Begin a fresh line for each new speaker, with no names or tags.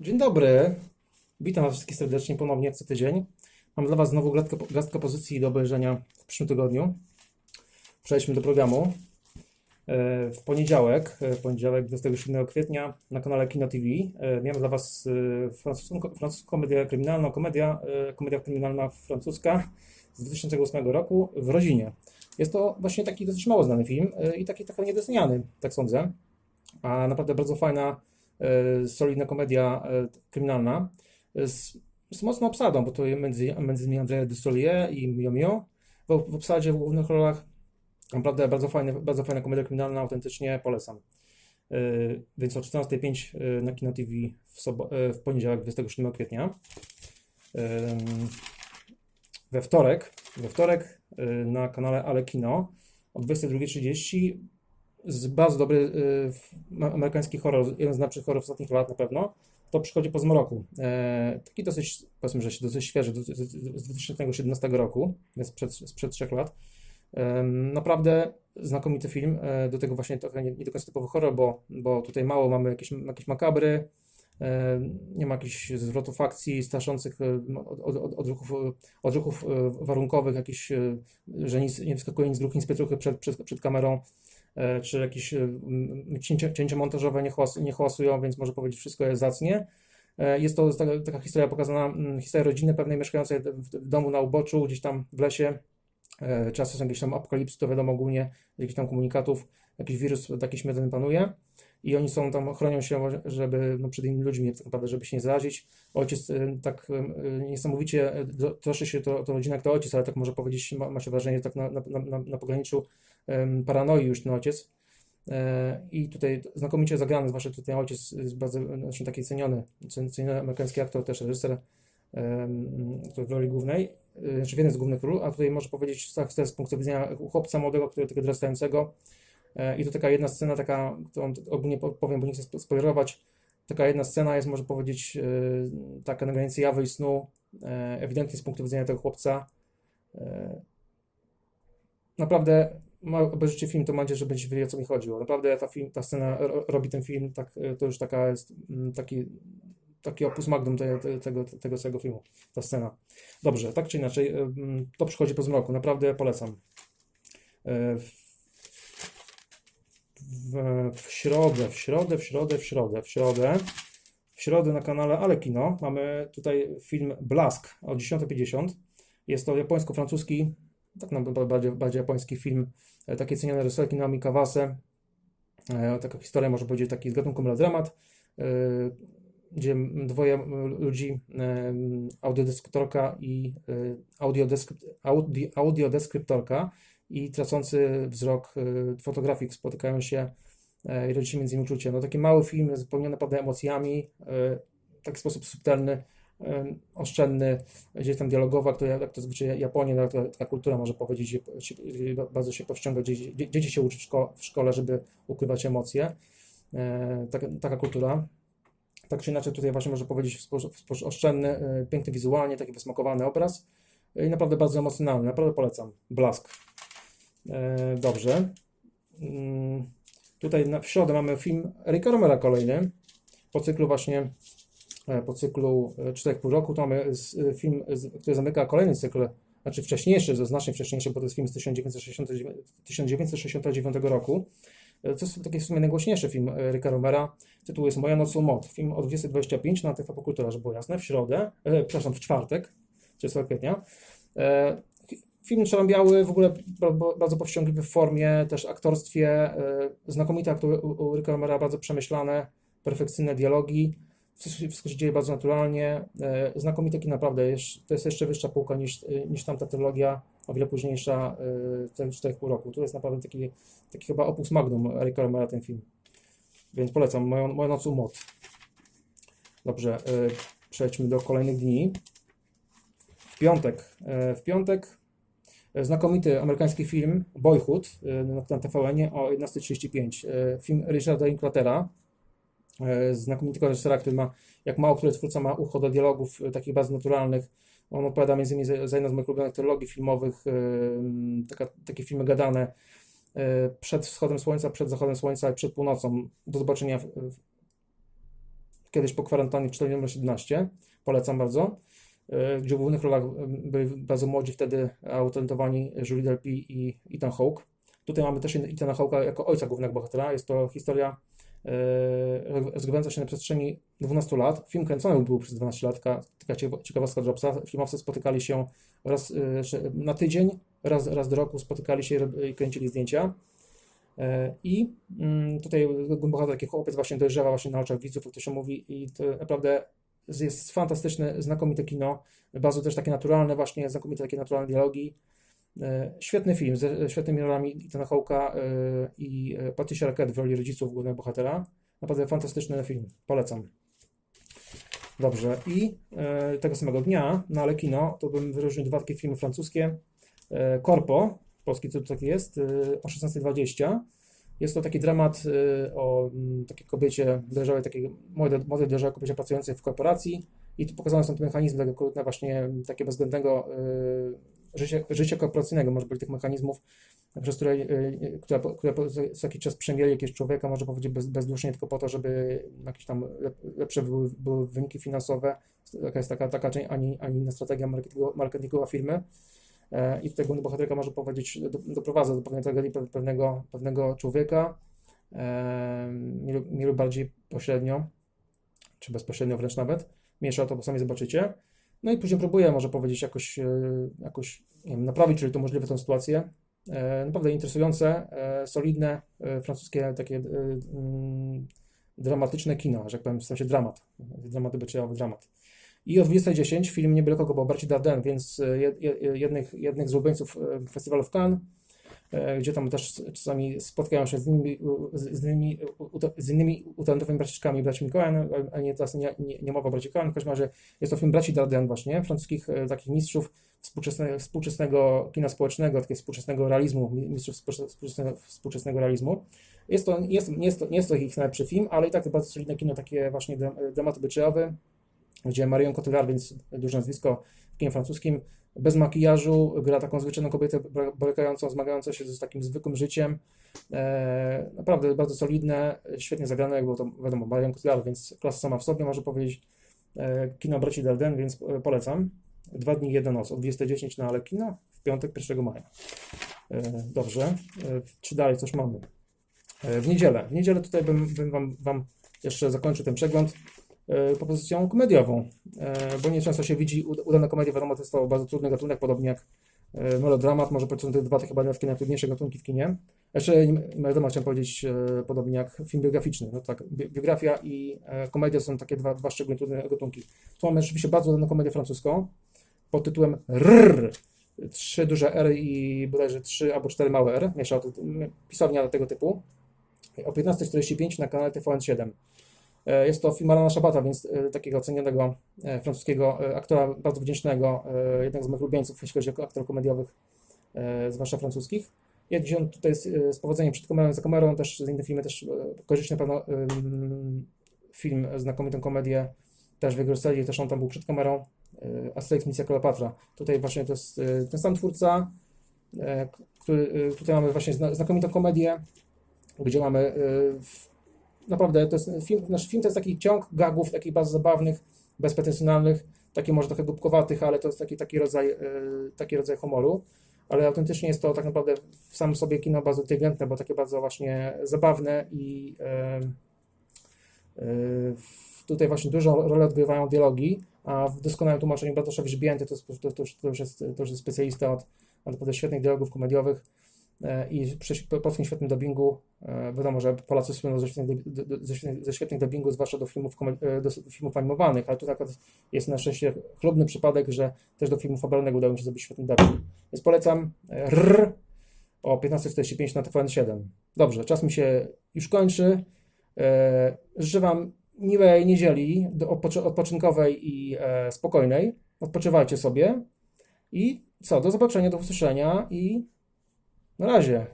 Dzień dobry. Witam Was wszystkich serdecznie ponownie jak co tydzień. Mam dla Was znowu garstkę pozycji do obejrzenia w przyszłym tygodniu. Przejdźmy do programu. E, W poniedziałek, e, poniedziałek 27 kwietnia na kanale Kino TV e, miałem dla Was francuską, francuską komedię kryminalną, komedia, komedia kryminalna francuska z 2008 roku w rodzinie. Jest to właśnie taki dosyć mało znany film i taki trochę niedoceniany, tak sądzę. A naprawdę bardzo fajna, solidna komedia e, kryminalna e, z, z mocną obsadą, bo to jest między, między innymi Andrea Dussolier i Mio Mio w, w obsadzie w głównych rolach. Naprawdę bardzo fajna, bardzo fajna komedia kryminalna, autentycznie polecam. E, Więc o 14.05 e, na Kino TV w, sobo- e, w poniedziałek 27 kwietnia. We wtorek, we wtorek e, na kanale Ale Kino o 22.30 z bardzo dobry y, amerykański horror, jeden z najlepszych horrorów ostatnich lat na pewno, to przychodzi po zmroku. E, taki dosyć, powiedzmy, że się dosyć świeży, z z 2017 roku, więc sprzed, sprzed 3 lat. Naprawdę znakomity film, e, do tego właśnie trochę nie, nie do końca typowy horror, bo, bo tutaj mało mamy jakieś, jakieś makabry, e, nie ma jakichś zwrotów akcji straszących od, od, od, odruchów, odruchów warunkowych, jakichś, że nic, nie wyskakuje nic z gruch, nic z przed, przed, przed kamerą czy jakieś e, cięcia, cięcia montażowe nie, nie hałasują, więc może powiedzieć, wszystko jest zacnie. E, Jest to taka, historia pokazana, historia rodziny pewnej mieszkającej w, domu na uboczu, gdzieś tam w lesie. E, Czasy są jakieś tam apokalipsy, to wiadomo ogólnie, jakichś tam komunikatów, jakiś wirus taki śmiertelny panuje i oni są tam, chronią się, żeby, no, przed innymi ludźmi tak naprawdę, żeby się nie zarazić. Ojciec e, tak e, niesamowicie e, troszczy się to, to rodzina jak to ojciec, ale tak może powiedzieć, ma, ma się wrażenie tak na, na, na, na pograniczu paranoi już ten ojciec. E, I tutaj znakomicie zagrany, zwłaszcza tutaj ojciec jest bardzo, znaczy taki ceniony, cen- ceniony amerykański aktor, też reżyser, który w roli głównej, e, znaczy w jednej z głównych ról, a tutaj może powiedzieć tak z punktu widzenia chłopca młodego, który tego dorastającego. E, I to taka jedna scena, taka, którą ogólnie po- powiem, bo nie chcę spo- spoilerować. Taka jedna scena jest, może powiedzieć, taka na granicy jawy i snu, ewidentnie z punktu widzenia tego chłopca. Naprawdę, obejrzycie film, to nadzieję, że będziecie wiedzieli, o co mi chodziło. Naprawdę ta, film, ta scena ro, robi ten film, tak, e, to już taka jest, mm, taki, taki opus magnum te, te, tego, tego całego filmu, ta scena. Dobrze, tak czy inaczej, e, mm, to przychodzi po zmroku, naprawdę polecam. E, w, w środę, w środę, w środę, w środę, w środę, w środę na kanale Ale Kino mamy tutaj film Blask o 10.50. Jest to japońsko-francuski, tak naprawdę bardziej, bardziej japoński film, e, takiej cenionej reżyserki Naomi Kawase. E, Taka historia, może powiedzieć, taki z gatunku melodramat, e, gdzie dwoje ludzi, audiodeskryptorka i audiodeskryp, audi, audiodeskryptorka i tracący wzrok fotografik spotykają się i rodzi się między nimi uczucie. No taki mały film, wypełniony naprawdę emocjami, w taki sposób subtelny, oszczędny, gdzieś tam dialogowa, która, jak to zwyczaj Japonia, no, taka, taka kultura może powiedzieć, bardzo się powściąga, dzieci, dzie- dzieci się uczy w, szko w szkole, żeby ukrywać emocje. E, taka, taka kultura. Tak czy inaczej, tutaj właśnie można powiedzieć w sposób, w sposób oszczędny, e, piękny wizualnie, taki wysmakowany obraz i naprawdę bardzo emocjonalny. Naprawdę polecam. Blask. E, dobrze. Mm, Tutaj na, w środę mamy film Erika Romera kolejny, po cyklu właśnie, po cyklu e, 4,5 roku, to mamy e, film, który zamyka kolejny cykl, znaczy wcześniejszy, znacznie wcześniejszy, bo to jest film z 1969, 1969 roku. E, To jest taki w sumie najgłośniejszy film Erika Romera. Tytuł jest Moja noc u mod. Film o 20.25 na TV Kultura, żeby było jasne, w środę, e, przepraszam, w czwartek, 30 kwietnia. E, Film czarno-biały, w ogóle ba- ba- bardzo powściągliwy w formie, też aktorstwie, e, znakomite aktory u u Ricka Romera, bardzo przemyślane, perfekcyjne dialogi, wszystko, się dzieje bardzo naturalnie, e, znakomite kino naprawdę, to jest jeszcze wyższa półka niż, e, niż tamta trylogia, o wiele późniejsza, e, te 4,5 roku. To jest naprawdę taki, taki chyba opus magnum Ricka Romera ten film, więc polecam, moją, moją noc u mod. Dobrze, przejdźmy do kolejnych dni. W piątek, w piątek Znakomity amerykański film Boyhood na TVN o 11.35. Y, Film Richarda Linklatera, y, znakomitego reżysera, który ma, jak mało który twórca ma ucho do dialogów y, takich bardzo naturalnych. On odpowiada między innymi za, za jedną z moich ulubionych trylogii filmowych, y, taka, takie filmy gadane przed wschodem słońca, przed zachodem słońca i przed północą. Do zobaczenia w, w kiedyś po kwarantannie 4 numer 17. Polecam bardzo. E, Gdzie w głównych rolach e, byli bardzo młodzi wtedy, a utalentowani Julie Delpy i Ethan Hawke. Tutaj mamy też Ethana Hawke'a jako ojca głównego bohatera. Jest to historia e, rozgrywająca się na przestrzeni 12 lat. Film kręcony był przez 12 lat, taka taka cie- ciekawostka Jobsa. Filmowcy spotykali się raz że na tydzień, raz, raz do roku spotykali się i kręcili zdjęcia. E, I mm, tutaj bohater, taki chłopiec właśnie dojrzewa właśnie na oczach widzów, jak to się mówi i to naprawdę jest fantastyczne, znakomite kino, bardzo też takie naturalne właśnie, znakomite takie naturalne dialogi. E, Świetny film ze świetnymi rolami Ethana Hawke'a e, i e, Patricia Arquette w roli rodziców głównego bohatera. Naprawdę fantastyczny film, polecam. Dobrze, i e, tego samego dnia na Ale Kino to bym wyróżnił dwa takie filmy francuskie. E, Corpo, polski tytuł taki jest, e, o 16.20. Jest to taki dramat e, o mm, takiej kobiecie dojrzałej, takiej młodej, młodej dojrzałej kobiecie pracującej w korporacji i tu pokazane są te mechanizmy tego właśnie takie bezwzględnego e, życia, życia korporacyjnego, może być tych mechanizmów, przez które, e, które, które co jakiś czas przemieli jakiegoś człowieka, może powiedzieć bez, bezdusznie, tylko po to, żeby jakieś tam lep- lepsze były, były wyniki finansowe. Taka jest taka, taka część, ani, ani inna strategia marketingowa, marketingowa firmy. E, I tutaj główny bohaterka może powiedzieć, do, doprowadza do pewnej tragedii pe- pewnego, pewnego człowieka, e, mniej lub- bardziej pośrednio, czy bezpośrednio wręcz nawet. Miesza to, bo sami zobaczycie. No i później próbuje, może powiedzieć, jakoś, e, jakoś nie wiem, naprawić, czyli to możliwe tę sytuację. E, Naprawdę interesujące, e, solidne, francuskie takie mm, dramatyczne kino, że jak powiem, w sensie dramat. Dramat obyczajowy, dramat. I o 20.10 film nie byle kogo, bo Barci Darden, więc jed, jed, jednych, jednych z ulubieńców festiwalu w Cannes, gdzie tam też czasami spotkają się z u- z, u- z innymi utalentowymi braciszkami, braćmi Coen, a nie, teraz nie, nie, nie mowa o braci Coen, w każdym razie jest to film braci Darden właśnie, francuskich e, takich mistrzów współczesne, współczesnego kina społecznego, takiego współczesnego realizmu, mistrzów współczesne- współczesnego, współczesnego realizmu. Jest to, jest, nie, jest to, nie jest to ich najlepszy film, ale i tak to bardzo solidne kino, takie właśnie dram- dramat obyczajowy, gdzie Marion Cotillard, więc duże nazwisko w kinie francuskim, bez makijażu, gra taką zwyczajną kobietę borykającą, zmagającą się z takim zwykłym życiem. E, naprawdę bardzo solidne, świetnie zagrane, jak było to, wiadomo, Marion Cotillard, więc klasa sama w sobie, może powiedzieć. E, kino Braci Darden, więc polecam. Dwa dni, jedna noc, od 20.10 na Ale Kino, w piątek 1 maja. E, dobrze, e, czy dalej coś mamy? E, w niedzielę, w niedzielę tutaj bym, bym wam, wam jeszcze zakończył ten przegląd propozycją komediową, e, bo nieczęsto się widzi ud- udane komedie, wiadomo, to jest to bardzo trudny gatunek, podobnie jak e, melodramat, może powiedzmy te dwa takie najtrudniejsze gatunki w kinie. Jeszcze melodramat chciałem powiedzieć, e, podobnie jak film biograficzny, no tak, bi- biografia i e, komedia są takie dwa, dwa szczególnie trudne gatunki. Tu mamy rzeczywiście bardzo udaną komedię francuską pod tytułem RRR. Trzy duże R i bodajże trzy albo cztery małe R, miesza pisownia tego typu. O 15.45 na kanale TVN7. E, Jest to film Alana Szabata, więc e, takiego cenionego e, francuskiego aktora, bardzo wdzięcznego, jednego z moich ulubieńców, jeśli chodzi o aktorów komediowych, zwłaszcza francuskich. Jedzie on tutaj z, z powodzeniem przed kamerą, za kamerą, też z inne filmy, też kojarzycie na pewno film, znakomitą komedię, też w serii, też on tam był przed kamerą, Asterix Misja Kleopatra. Tutaj właśnie to jest ten sam twórca, który, tutaj mamy właśnie zna- znakomitą komedię, gdzie mamy naprawdę, to jest film, nasz film to jest taki ciąg gagów, takich bardzo zabawnych, bezpretensjonalnych, taki może trochę głupkowatych, ale to jest taki, taki, rodzaj, e, taki rodzaj humoru, ale autentycznie jest to tak naprawdę w samym sobie kino bardzo inteligentne, bo takie bardzo właśnie zabawne i e, e, tutaj właśnie dużą rolę odgrywają dialogi, a w doskonałym tłumaczeniu Bartosza to, to, to, to, jest, to już jest specjalista od, od świetnych dialogów komediowych i przy po- polskim świetnym dubbingu. E, wiadomo, że Polacy słyną ze świetnych, ze świetnych, ze świetnych dubbingów, zwłaszcza do filmów, e, do filmów animowanych, ale tu akurat jest na szczęście chlubny przypadek, że też do filmu fabularnego udało mi się zrobić świetny dubbing. Więc polecam e, o 15.45 na TVN7. Dobrze, czas mi się już kończy. E, Życzę Wam miłej niedzieli, odpoczynkowej i e, spokojnej. Odpoczywajcie sobie. I co, do zobaczenia, do usłyszenia i na razie.